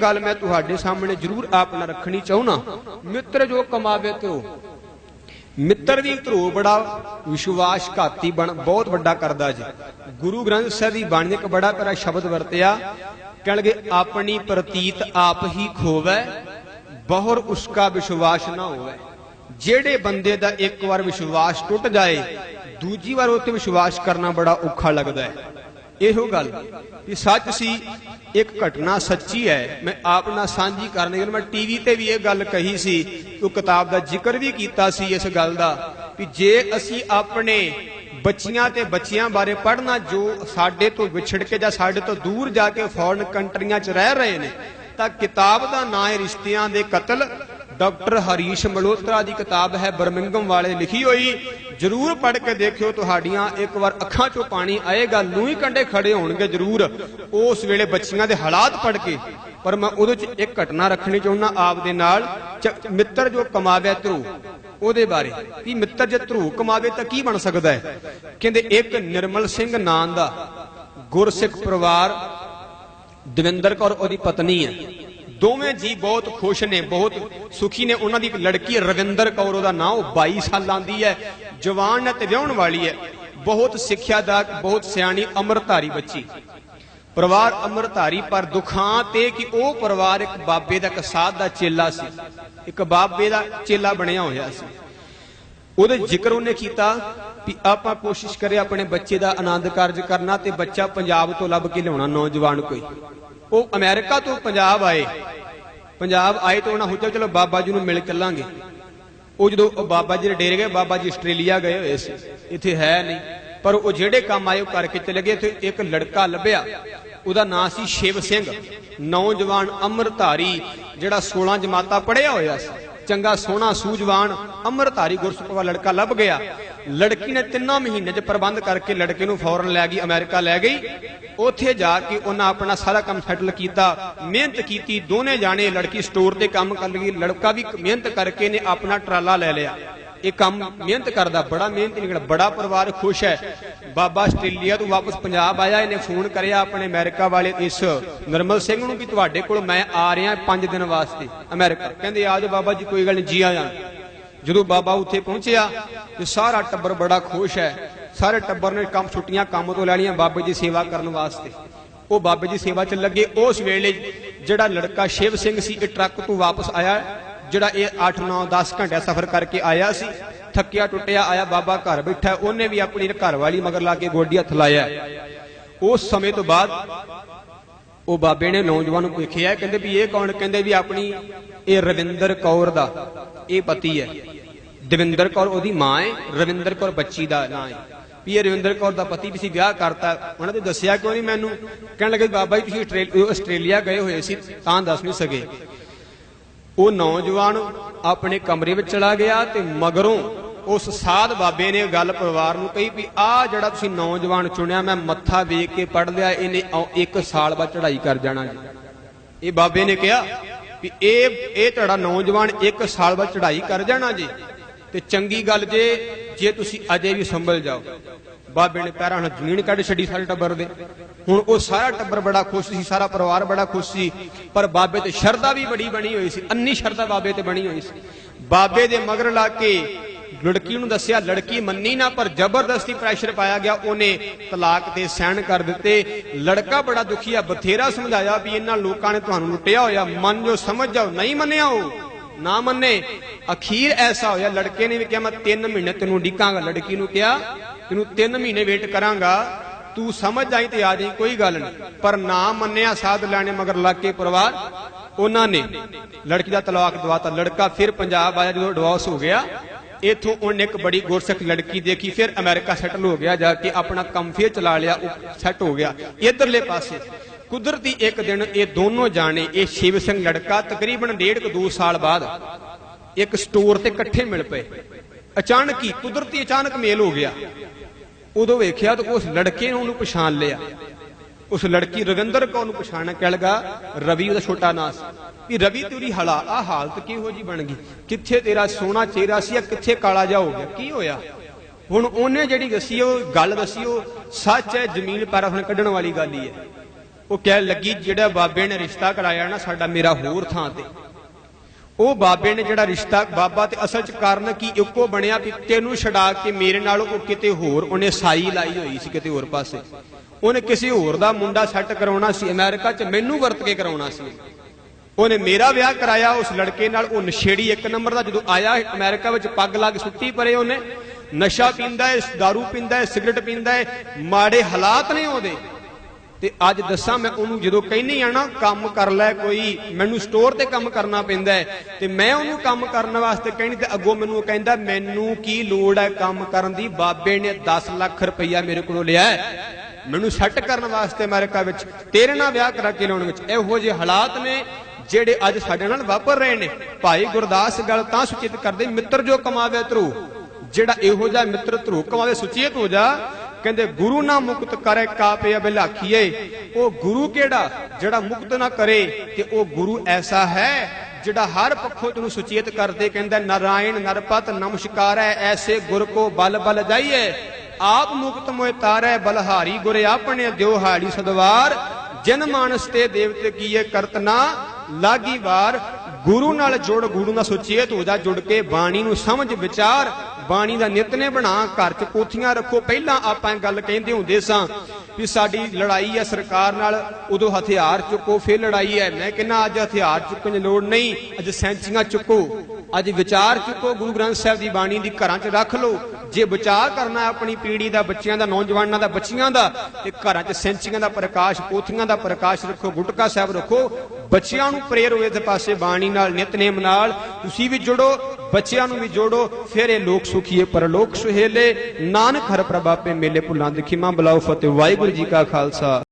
ਗੱਲ ਮੈਂ ਤੁਹਾਡੇ ਸਾਹਮਣੇ ਜ਼ਰੂਰ ਆਪ ਰੱਖਣੀ ਚਾਹੁੰਨਾ ਮਿੱਤਰ ਜੋ ਕਮਾਵੇ ਧਰੋ ਮਿੱਤਰ ਵੀ ਧਰੋ ਬੜਾ ਵਿਸ਼ਵਾਸਘਾਤੀ ਬਣ, ਬਹੁਤ ਵੱਡਾ ਕਰਦਾ ਜੀ। ਗੁਰੂ ਗ੍ਰੰਥ ਸਾਹਿਬ ਦੀ ਬਾਣੀ ਇੱਕ ਬੜਾ ਪਿਆਰਾ ਸ਼ਬਦ ਵਰਤਿਆ, ਕਹਿਣਗੇ, ਆਪਣੀ ਪ੍ਰਤੀਤ ਆਪ ਹੀ ਖੋਵੈ, ਬਹੁਰ ਉਸਕਾ ਵਿਸ਼ਵਾਸ ਨਾ ਹੋਵੇ। ਜਿਹੜੇ ਬੰਦੇ ਦਾ ਇੱਕ ਵਾਰ ਵਿਸ਼ਵਾਸ ਟੁੱਟ ਜਾਏ, ਦੂਜੀ ਵਾਰ ਉਹ ਤੇ ਵਿਸ਼ਵਾਸ ਕਰਨਾ ਬੜਾ ਔਖਾ ਲੱਗਦਾ ਹੈ। ਇਹੋ ਗੱਲ ਵੀ ਸੱਚ ਸੀ, ਇੱਕ ਘਟਨਾ ਸੱਚੀ ਹੈ। ਮੈਂ ਆਪ ਨਾਲ ਸਾਂਝੀ ਕਰਨੀ ਗੱਲ ਮੈਂ ਟੀਵੀ ਤੇ ਵੀ ਇਹ ਗੱਲ ਕਹੀ ਸੀ ਉਹ ਕਿਤਾਬ ਦਾ ਜ਼ਿਕਰ ਵੀ ਕੀਤਾ ਸੀ ਇਸ ਗੱਲ ਦਾ ਵੀ ਜੇ ਅਸੀਂ ਆਪਣੇ ਬੱਚੀਆਂ ਤੇ ਬੱਚਿਆਂ ਬਾਰੇ ਪੜ੍ਹਨਾ, ਜੋ ਸਾਡੇ ਤੋਂ ਵਿਛੜ ਕੇ ਜਾਂ ਸਾਡੇ ਤੋਂ ਦੂਰ ਜਾ ਕੇ ਫੋਰਨ ਕੰਟਰੀਆਂ 'ਚ ਰਹਿ ਰਹੇ ਨੇ, ਤਾਂ ਕਿਤਾਬ ਦਾ ਨਾਂ ਹੈ ਰਿਸ਼ਤਿਆਂ ਦੇ ਕਤਲ। ਡਾਕਟਰ ਹਰੀਸ਼ ਮਲਹੋਤਰਾ ਦੀ ਕਿਤਾਬ ਹੈ ਬਰਮਿੰਗਮ ਵਾਲੇ ਲਿਖੀ ਹੋਈ। ਜਰੂਰ ਪੜ੍ਹ ਕੇ ਦੇਖਿਓ ਤੁਹਾਡੀਆਂ ਇੱਕ ਵਾਰ ਅੱਖਾਂ 'ਚੋਂ ਪਾਣੀ ਆਏਗਾ ਲੂਈ ਕੰਡੇ ਖੜੇ ਹੋਣਗੇ ਜਰੂਰ। ਉਸ ਵੇਲੇ ਬੱਚੀਆਂ ਦੇ ਹਾਲਾਤ ਪੜ੍ਹ ਕੇ। ਪਰ ਮੈਂ ਉਹਦੇ 'ਚ ਇੱਕ ਘਟਨਾ ਰੱਖਣੀ ਚਾਹੁੰਦਾ ਆਪ ਦੇ ਨਾਲ ਮਿੱਤਰ ਜੋ ਕਮਾਵੇ ਧਰੂ, ਉਹਦੇ ਬਾਰੇ। ਵੀ ਮਿੱਤਰ ਜੇ ਧਰੂ ਕਮਾਵੇ ਤਾਂ ਕੀ ਬਣ ਸਕਦਾ ਹੈ? ਕਹਿੰਦੇ ਇੱਕ ਨਿਰਮਲ ਸਿੰਘ ਨਾਂ ਦਾ ਗੁਰਸਿੱਖ ਪਰਿਵਾਰ ਦਵਿੰਦਰ ਕੌਰ ਉਹਦੀ ਪਤਨੀ ਹੈ। ਦੋਵੇਂ ਜੀ ਬਹੁਤ ਖੁਸ਼ ਨੇ, ਬਹੁਤ ਸੁਖੀ ਨੇ। ਉਹਨਾਂ ਦੀ ਇੱਕ ਲੜਕੀ ਰਵਿੰਦਰ ਕੌਰ, ਉਹਦਾ ਨਾਮ ਉਹ 22 ਸਾਲਾਂ ਦੀ ਹੈ। ਜਵਾਨ ਤੇ ਵਿਆਹਣ ਵਾਲੀ ਹੈ। ਬਹੁਤ ਸਿੱਖਿਆਦਾਇਕ, ਬਹੁਤ ਸਿਆਣੀ, ਅੰਮ੍ਰਿਤਧਾਰੀ ਬੱਚੀ। ਪਰਿਵਾਰ ਅੰਮ੍ਰਿਤਧਾਰੀ, ਪਰ ਦੁਖਾਂ ਤੇ ਕਿ ਉਹ ਪਰਿਵਾਰ ਇੱਕ ਬਾਬੇ ਦਾ ਇੱਕ ਸਾਧ ਦਾ ਚੇਲਾ ਸੀ। ਇੱਕ ਬਾਬੇ ਦਾ ਚੇਲਾ ਬਣਿਆ ਹੋਇਆ ਸੀ। ਉਹਦੇ ਜ਼ਿਕਰ ਉਹਨੇ ਕੀਤਾ ਵੀ ਆਪਾਂ ਕੋਸ਼ਿਸ਼ ਕਰੇ ਆਪਣੇ ਬੱਚੇ ਦਾ ਆਨੰਦ ਕਾਰਜ ਕਰਨਾ ਤੇ ਬੱਚਾ ਪੰਜਾਬ ਤੋਂ ਲੱਭ ਕੇ ਲਿਆਉਣਾ ਨੌਜਵਾਨ ਕੋਈ। ਉਹ ਅਮਰੀਕਾ ਤੋਂ ਪੰਜਾਬ ਆਏ। ਪੰਜਾਬ ਆਏ ਤਾਂ ਉਹਨਾਂ ਸੋਚਿਆ, ਚਲੋ ਬਾਬਾ ਜੀ ਨੂੰ ਮਿਲ ਚੱਲਾਂਗੇ। ਉਹ ਜਦੋਂ ਬਾਬਾ ਜੀ ਦੇ ਡੇਰੇ ਗਏ, ਬਾਬਾ ਜੀ ਆਸਟ੍ਰੇਲੀਆ ਗਏ ਹੋਏ ਸੀ। ਇੱਥੇ ਹੈ ਨਹੀਂ। ਪਰ ਉਹ ਜਿਹੜੇ ਕੰਮ ਆਏ ਉਹ ਕਰਕੇ ਚਲੇ ਗਏ। ਤੇ ਇੱਕ ਲੜਕਾ ਲੱਭਿਆ। ਉਹਦਾ ਨਾਂ ਸੀ ਸ਼ਿਵ ਸਿੰਘ। ਨੌਜਵਾਨ ਅੰਮ੍ਰਿਤਧਾਰੀ, ਜਿਹੜਾ 16 ਜਮਾਤਾਂ ਪੜਿਆ ਹੋਇਆ ਸੀ। ਚੰਗਾ ਸੋਹਣਾ ਸੂਝਵਾਨ ਅੰਮ੍ਰਿਤਧਾਰੀ ਗੁਰਸਿੱਖ ਵਾਲਾ ਲੜਕਾ ਲੱਭ ਗਿਆ। ਲੜਕੀ ਨੇ ਤਿੰਨਾਂ ਮਹੀਨੇ 'ਚ ਪ੍ਰਬੰਧ ਕਰਕੇ ਲੜਕੇ ਨੂੰ ਫੌਰਨ ਲੈ ਗਈ, ਅਮਰੀਕਾ ਲੈ ਗਈ। ਉੱਥੇ ਜਾ ਕੇ ਉਹਨਾਂ ਆਪਣਾ ਸਾਰਾ ਕੰਮ ਸੈਟਲ ਕੀਤਾ, ਮਿਹਨਤ ਕੀਤੀ, ਦੋਨੇ ਜਾਣੇ ਲੜਕੀ ਸਟੋਰ ਤੇ ਕੰਮ ਕਰ ਲਈ ਲੜਕਾ ਵੀ ਮਿਹਨਤ ਕਰਕੇ ਨੇ ਆਪਣਾ ਟਰਾਲਾ ਲੈ ਲਿਆ। ਇਹ ਕੰਮ ਮਿਹਨਤ ਕਰਦਾ, ਬੜਾ ਮਿਹਨਤੀ ਨਿਕਲ ਬੜਾ ਪਰਿਵਾਰ ਖੁਸ਼ ਹੈ। ਬਾਬਾ ਆਸਟ੍ਰੇਲੀਆ ਤੋਂ ਵਾਪਸ ਪੰਜਾਬ ਆਇਆ, ਇਹਨੇ ਫੋਨ ਕਰਿਆ ਆਪਣੇ ਅਮਰੀਕਾ ਵਾਲੇ ਇਸ ਨਰਮਲ ਸਿੰਘ ਨੂੰ ਵੀ, ਤੁਹਾਡੇ ਕੋਲ ਮੈਂ ਆ ਰਿਹਾ 5 ਦਿਨ ਵਾਸਤੇ ਅਮਰੀਕਾ। ਕਹਿੰਦੇ, ਆ ਜਾਓ ਬਾਬਾ ਜੀ, ਕੋਈ ਗੱਲ ਨਹੀਂ ਜੀ ਆ ਜਾਣ। ਜਦੋਂ ਬਾਬਾ ਉੱਥੇ ਪਹੁੰਚਿਆ, ਤੇ ਸਾਰਾ ਟੱਬਰ ਬੜਾ ਖੁਸ਼ ਹੈ। ਸਾਰੇ ਟੱਬਰ ਨੇ ਕੰਮ ਛੁੱਟੀਆਂ ਕੰਮ ਤੋਂ ਲੈ ਲਈਆਂ ਬਾਬੇ ਦੀ ਸੇਵਾ ਕਰਨ ਵਾਸਤੇ। ਉਹ ਬਾਬੇ ਦੀ ਸੇਵਾ 'ਚ ਲੱਗੇ। ਉਸ ਵੇਲੇ ਜਿਹੜਾ ਲੜਕਾ ਸ਼ਿਵ ਸਿੰਘ ਸੀ, ਇਹ ਟਰੱਕ ਤੋਂ ਵਾਪਸ ਆਇਆ। ਜਿਹੜਾ ਇਹ 8 9 10 ਘੰਟੇ ਸਫ਼ਰ ਕਰਕੇ ਆਇਆ ਸੀ, ਥੱਕਿਆ ਟੁੱਟਿਆ ਆਇਆ, ਬਾਬਾ ਘਰ ਬੈਠਾ। ਉਹਨੇ ਵੀ ਆਪਣੀ ਘਰ ਵਾਲੀ ਮਗਰ ਲਾ ਕੇ ਗੋਡੀ ਹੱਥ ਲਾਇਆ। ਉਸ ਸਮੇਂ ਤੋਂ ਬਾਅਦ ਉਹ ਬਾਬੇ ਨੇ ਨੌਜਵਾਨ ਨੂੰ ਵੇਖਿਆ। ਕਹਿੰਦੇ ਵੀ ਇਹ ਕੌਣ? ਕਹਿੰਦੇ ਵੀ ਆਪਣੀ ਇਹ ਰਵਿੰਦਰ ਕੌਰ ਦਾ ਇਹ ਪਤੀ ਹੈ। ਦਵਿੰਦਰ ਕੌਰ ਉਹਦੀ ਮਾਂ ਹੈ ਰਵਿੰਦਰ ਕੌਰ ਬੱਚੀ ਦਾ ਨਾਂ ਹੈ ਵੀ ਇਹ ਰਵਿੰਦਰ ਕੌਰ ਦਾ ਪਤੀ ਵੀ ਸੀ, ਵਿਆਹ ਕਰਤਾ। ਉਹਨਾਂ ਨੇ ਦੱਸਿਆ ਕਿਉਂ ਨਹੀਂ ਮੈਨੂੰ? ਕਹਿਣ ਲੱਗੇ, ਬਾਬਾ ਜੀ, ਤੁਸੀਂ ਆਸਟ੍ਰੇਲੀਆ ਗਏ ਹੋਏ ਸੀ, ਤਾਂ ਦੱਸ ਨਹੀਂ ਸਕੇ। ਉਹ ਨੌਜਵਾਨ ਆਪਣੇ ਕਮਰੇ ਵਿੱਚ ਚਲਾ ਗਿਆ ਤੇ ਮਗਰੋਂ ਉਸ ਸਾਧ ਬਾਬੇ ਨੇ ਗੱਲ ਪਰਿਵਾਰ ਨੂੰ ਕਹੀ ਵੀ, ਆ ਜਿਹੜਾ ਤੁਸੀਂ ਨੌਜਵਾਨ ਚੁਣਿਆ, ਮੈਂ ਮੱਥਾ ਵੇਖ ਕੇ ਪੜ ਲਿਆ, ਇਹਨੇ ਔ- ਇੱਕ ਸਾਲ ਬਾਅਦ ਚੜਾਈ ਕਰ ਜਾਣਾ ਜੀ। ਇਹ ਬਾਬੇ ਨੇ ਕਿਹਾ ਵੀ ਇਹ ਇਹ ਤੁਹਾਡਾ ਨੌਜਵਾਨ ਇੱਕ ਸਾਲ ਬਾਅਦ ਚੜਾਈ ਕਰ ਜਾਣਾ ਜੀ। ਤੇ ਚੰਗੀ ਗੱਲ ਜੇ ਜੇ ਤੁਸੀਂ ਅਜੇ ਵੀ ਸੰਭਲ ਜਾਓ। ਬਾਬੇ ਨੇ ਪੈਰਾਂ ਨਾਲ ਜ਼ਮੀਨ ਕੱਢ ਛੱਡੀ ਸਾਰੇ ਟੱਬਰ ਦੇ। ਹੁਣ ਉਹ ਸਾਰਾ ਟੱਬਰ ਬੜਾ ਖੁਸ਼ ਸੀ, ਸਾਰਾ ਪਰਿਵਾਰ ਬੜਾ ਖੁਸ਼ ਸੀ। ਪਰ ਬਾਬੇ ਤੇ ਸ਼ਰਧਾ ਵੀ ਬੜੀ ਬਣੀ ਹੋਈ ਸੀ, ਅੰਨੀ ਸ਼ਰਧਾ ਬਾਬੇ ਤੇ ਬਣੀ ਹੋਈ ਸੀ। ਬਾਬੇ ਦੇ ਮਗਰ ਲਾ ਕੇ ਲੜਕੀ ਨੂੰ ਦੱਸਿਆ, ਲੜਕੀ ਮੰਨੀ ਨਾ, ਪਰ ਜ਼ਬਰਦਸਤੀ ਪ੍ਰੈਸ਼ਰ ਪਾਇਆ ਗਿਆ। ਉਹਨੇ ਤਲਾਕ ਤੇ ਸਹਿਣ ਕਰ ਦਿੱਤੇ। ਲੜਕਾ ਬੜਾ ਦੁਖੀ ਆ, ਬਥੇਰਾ ਸਮਝਾਇਆ ਵੀ ਇਹਨਾਂ ਲੋਕਾਂ ਨੇ ਤੁਹਾਨੂੰ ਲੁੱਟਿਆ ਹੋਇਆ। ਮੰਨ ਜੋ ਸਮਝ ਜਾਓ, ਨਹੀਂ ਮੰਨਿਆ ਉਹ। ਨਾ ਮੰਨੇ। ਅਖੀਰ ਐਸਾ ਹੋਇਆ, ਲੜਕੇ ਨੇ ਵੀ ਕਿਹਾ, ਮੈਂ 3 ਮਹੀਨੇ ਤੈਨੂੰ ਡਿੱਕਾਂਗਾ ਲੜਕੀ ਨੂੰ ਕਿਹਾ, ਤੈਨੂੰ 3 ਮਹੀਨੇ ਵੇਟ ਕਰਾਂਗਾ। ਤੂੰ ਸਮਝ ਜਾਈ ਤੇ ਆ ਜਾਈ, ਕੋਈ ਗੱਲ ਨਹੀਂ। ਪਰ ਨਾ ਮੰਨਿਆ, ਸਾਧ ਲੈਣੇ ਮਗਰ ਲੱਗ ਕੇ ਪਰਿਵਾਰ, ਉਹਨਾਂ ਨੇ। ਲੜਕੀ ਦਾ ਤਲਾਕ ਦਵਾਤਾ। ਲੜਕਾ ਫਿਰ ਪੰਜਾਬ ਆਇਆ, ਜਦੋਂ ਡਿਵੋਰਸ ਹੋ ਗਿਆ, ਇਥੋਂ ਉਹਨੇ ਇੱਕ ਬੜੀ ਗੁਰਸਿੱਖ ਲੜਕੀ ਦੇਖੀ, ਫਿਰ ਅਮਰੀਕਾ ਸੈਟਲ ਹੋ ਗਿਆ, ਜਾ ਕੇ ਆਪਣਾ ਕੰਮ ਫਿਰ ਚਲਾ ਲਿਆ, ਉਹ ਸੈੱਟ ਹੋ ਗਿਆ। ਇਧਰਲੇ ਪਾਸੇ ਕੁਦਰਤੀ ਇੱਕ ਦਿਨ ਇਹ ਦੋਨੋਂ ਜਾਣੇ ਇਹ ਸ਼ਿਵ ਸਿੰਘ ਲੜਕਾ ਤਕਰੀਬਨ ਡੇਢ ਕੁ ਦੋ ਸਾਲ ਬਾਅਦ ਇੱਕ ਸਟੋਰ ਤੇ ਇਕੱਠੇ ਮਿਲ ਪਏ। ਅਚਾਨਕ ਹੀ ਕੁਦਰਤੀ ਅਚਾਨਕ ਮੇਲ ਹੋ ਗਿਆ। ਉਦੋਂ ਵੇਖਿਆ ਤਾਂ ਉਸ ਲੜਕੇ ਨੇ ਉਹਨੂੰ ਪਛਾਣ ਲਿਆ। ਉਸ ਲੜਕੀ ਰਵਿੰਦਰ ਕੌਰ ਨੂੰ ਪਛਾਣਨਾ ਕਹਿ ਲਗਾ, ਰਵੀ, ਉਹਦਾ ਛੋਟਾ ਨਾਂ ਸੀ। ਵੀ ਰਵੀ, ਤੇਰੀ ਹਲਾ ਆ ਹਾਲਤ ਕਿਹੋ ਜੀ ਬਣ ਗਈ? ਕਿੱਥੇ ਤੇਰਾ ਸੋਹਣਾ ਚਿਹਰਾ ਸੀ ਆ ਕਿੱਥੇ ਕਾਲਾ ਜਾ ਹੋ ਗਿਆ? ਕੀ ਹੋਇਆ? ਹੁਣ ਉਹਨੇ ਜਿਹੜੀ ਦੱਸੀ ਉਹ ਗੱਲ ਦੱਸੀ, ਉਹ ਸੱਚ ਹੈ, ਜ਼ਮੀਨ ਪੈਰਾਂ ਹੁਣ ਕੱਢਣ ਵਾਲੀ ਗੱਲ ਹੀ ਹੈ। ਉਹ ਕਹਿਣ ਲੱਗੀ, ਜਿਹੜਾ ਬਾਬੇ ਨੇ ਰਿਸ਼ਤਾ ਕਰਾਇਆ ਨਾ, ਸਾਡਾ ਮੇਰਾ ਹੋਰ ਥਾਂ ਤੇ। ਉਹ ਬਾਬੇ ਨੇ ਜਿਹੜਾ ਰਿਸ਼ਤਾ, ਬਾਬਾ ਤੇ ਅਸਲ ਚ ਕਾਰਨ ਕੀ, ਇੱਕੋ ਬਣਿਆ ਵੀ ਤੈਨੂੰ ਛਡਾ ਕੇ ਮੇਰੇ ਨਾਲ ਉਹ ਕਿਤੇ ਹੋਰ, ਉਹਨੇ ਸਾਈ ਲਾਈ ਹੋਈ ਸੀ ਕਿਤੇ ਹੋਰ ਪਾਸੇ। ਉਹਨੇ ਕਿਸੇ ਹੋਰ ਦਾ ਮੁੰਡਾ ਸੈੱਟ ਕਰਾਉਣਾ ਸੀ, ਅਮਰੀਕਾ ਚ ਮੈਨੂੰ ਵਰਤ ਕੇ ਕਰਾਉਣਾ ਸੀ। ਉਹਨੇ ਮੇਰਾ ਵਿਆਹ ਕਰਾਇਆ, ਉਸ ਲੜਕੇ ਨਾਲ ਉਹ ਨਸ਼ੇੜੀ ਇੱਕ ਨੰਬਰ ਦਾ, ਜਦੋਂ ਆਇਆ ਅਮਰੀਕਾ ਵਿੱਚ ਪੱਗ ਲਾ ਕੇ ਸੁੱਤੀ ਪਰੇ ਉਹਨੇ, ਨਸ਼ਾ ਪੀਂਦਾ ਹੈ दारू ਪੀਂਦਾ ਹੈ ਸਿਗਰਟ ਪੀਂਦਾ ਹੈ ਮਾੜੇ ਹਾਲਾਤ ਨੇ ਉਹਦੇ। ਤੇ ਅੱਜ ਦੱਸਾਂ ਮੈਂ ਉਹਨੂੰ, ਜਦੋਂ ਕਹਿੰਨੀ ਆ ਨਾ, ਕੰਮ ਕਰ ਲੈ ਕੋਈ, ਮੈਨੂੰ ਸਟੋਰ ਤੇ ਕੰਮ ਕਰਨਾ ਪੈਂਦਾ ਤੇ ਮੈਂ ਉਹਨੂੰ ਕੰਮ ਕਰਨ ਵਾਸਤੇ ਕਹਿਣੀ ਤੇ ਅੱਗੋਂ ਮੈਨੂੰ ਕਹਿੰਦਾ, ਮੈਨੂੰ ਕੀ ਲੋੜ ਹੈ ਕੰਮ ਕਰਨ ਦੀ? ਬਾਬੇ ਨੇ 10 ਲੱਖ ਰੁਪਈਆ ਮੇਰੇ ਕੋਲੋਂ ਲਿਆ ਮੈਨੂੰ ਸੈੱਟ ਕਰਨ ਵਾਸਤੇ ਅਮਰੀਕਾ ਵਿੱਚ, ਤੇਰੇ ਨਾਲ ਵਿਆਹ ਕਰਾ ਕੇ ਲਾਉਣ ਵਿੱਚ ਇਹੋ ਜਿਹੇ ਹਾਲਾਤ ਨੇ ਜਿਹੜੇ ਅੱਜ ਸਾਡੇ ਨਾਲ ਵਾਪਰ ਰਹੇ ਨੇ। ਭਾਈ ਗੁਰਦਾਸ ਗੱਲ ਤਾਂ ਸੁਚੇਤ ਕਰਦੇ, ਮਿੱਤਰ ਜੋ ਕਮਾਵੇ ਧਰੂ। ਜਿਹੜਾ ਇਹੋ ਜਿਹਾ ਮਿੱਤਰ ਧਰੂ ਕਮਾਵੇ, ਸੁਚੇਤ ਹੋ ਜਾ। ਕਹਿੰਦੇ ਗੁਰੂ ਨਾ ਮੁਕਤ ਕਰੇ ਕਾਪੇ ਅਬਿਲਾਖੀਏ ਉਹ ਗੁਰੂ ਕਿਹੜਾ? ਜਿਹੜਾ ਮੁਕਤ ਨਾ ਕਰੇ ਤੇ ਉਹ ਗੁਰੂ ਐਸਾ ਹੈ ਜਿਹੜਾ ਹਰ ਪੱਖੋਂ ਤੈਨੂੰ ਸੁਚੇਤ ਕਰਦੇ ਕਹਿੰਦਾ, ਨਾਰਾਇਣ ਨਰਪਤ ਨਮਸਕਾਰੈ, ਐਸੇ ਗੁਰ ਕੋ ਬਲ ਬਲ ਜਾਈਏ ਆਪ ਮੁਕਤ ਮੋਇ ਤਾਰੈ, ਬਲਹਾਰੀ ਗੁਰ ਆਪਣੇ ਦਿਓ ਹਾੜੀ ਸਦਵਾਰ। ਜਨ ਮਾਨਸ ਤੇ ਦੇਵਤੇ ਕੀਏ ਕਰਤਨਾ, ਲਾਗੀ ਵਾਰ ਗੁਰੂ ਨਾਲ ਜੁੜ, ਗੁਰੂ ਨਾਲ ਸੁਚੇਤ ਹੋ ਜਾ ਜੁੜ ਕੇ ਬਾਣੀ ਨੂੰ ਸਮਝ, ਵਿਚਾਰ, ਬਾਣੀ ਦਾ ਨਿਤਨੇ ਬਣਾ, ਘਰ ਚ ਪੋਥੀਆਂ ਰੱਖੋ। ਪਹਿਲਾਂ ਆਪਾਂ ਇਹ ਗੱਲ ਕਹਿੰਦੇ ਹੁੰਦੇ ਸਾਂ ਵੀ ਸਾਡੀ ਲੜਾਈ ਹੈ ਸਰਕਾਰ ਨਾਲ, ਉਦੋਂ ਹਥਿਆਰ ਚੁੱਕੋ, ਫਿਰ ਲੜਾਈ ਹੈ। ਮੈਂ ਕਹਿੰਦਾ, ਅੱਜ ਹਥਿਆਰ ਚੁੱਕਣ ਦੀ ਲੋੜ ਨਹੀਂ, ਅੱਜ ਸੈਂਚੀਆਂ ਚੁੱਕੋ, ਅੱਜ ਵਿਚਾਰ ਚੁੱਕੋ, ਗੁਰੂ ਗ੍ਰੰਥ ਸਾਹਿਬ ਦੀ ਬਾਣੀ ਦੀ ਘਰਾਂ 'ਚ ਰੱਖ ਲਓ। ਜੇ ਬਚਾਅ ਕਰਨਾ ਆਪਣੀ ਪੀੜ੍ਹੀ ਦਾ, ਬੱਚਿਆਂ ਦਾ, ਨੌਜਵਾਨਾਂ ਦਾ, ਬੱਚੀਆਂ ਦਾ, ਤੇ ਘਰਾਂ 'ਚ ਸੈਂਚੀਆਂ ਦਾ ਪ੍ਰਕਾਸ਼ ਪੋਥੀਆਂ ਦਾ ਪ੍ਰਕਾਸ਼ ਰੱਖੋ, ਗੁਟਕਾ ਸਾਹਿਬ ਰੱਖੋ, ਬੱਚਿਆਂ ਨੂੰ ਪ੍ਰੇਰ ਹੋਏ ਤੇ ਪਾਸੇ ਬਾਣੀ ਨਾਲ, ਨਿਤਨੇਮ ਨਾਲ, ਤੁਸੀਂ ਵੀ ਜੁੜੋ, ਬੱਚਿਆਂ ਨੂੰ ਵੀ ਜੋੜੋ, ਫਿਰ ਇਹ ਲੋਕ ਸੁਖੀਏ ਪਰਲੋਕ ਸੁਹੇਲੇ, ਨਾਨਕ ਹਰ ਪ੍ਰਭਾਪੇ ਮੇਲੇ ਭੁੱਲਾਂ ਦਿਖੀ ਮਾਂ ਬਲਾਉ ਫਤਿਹ, ਵਾਹਿਗੁਰੂ ਜੀ ਕਾ ਖਾਲਸਾ।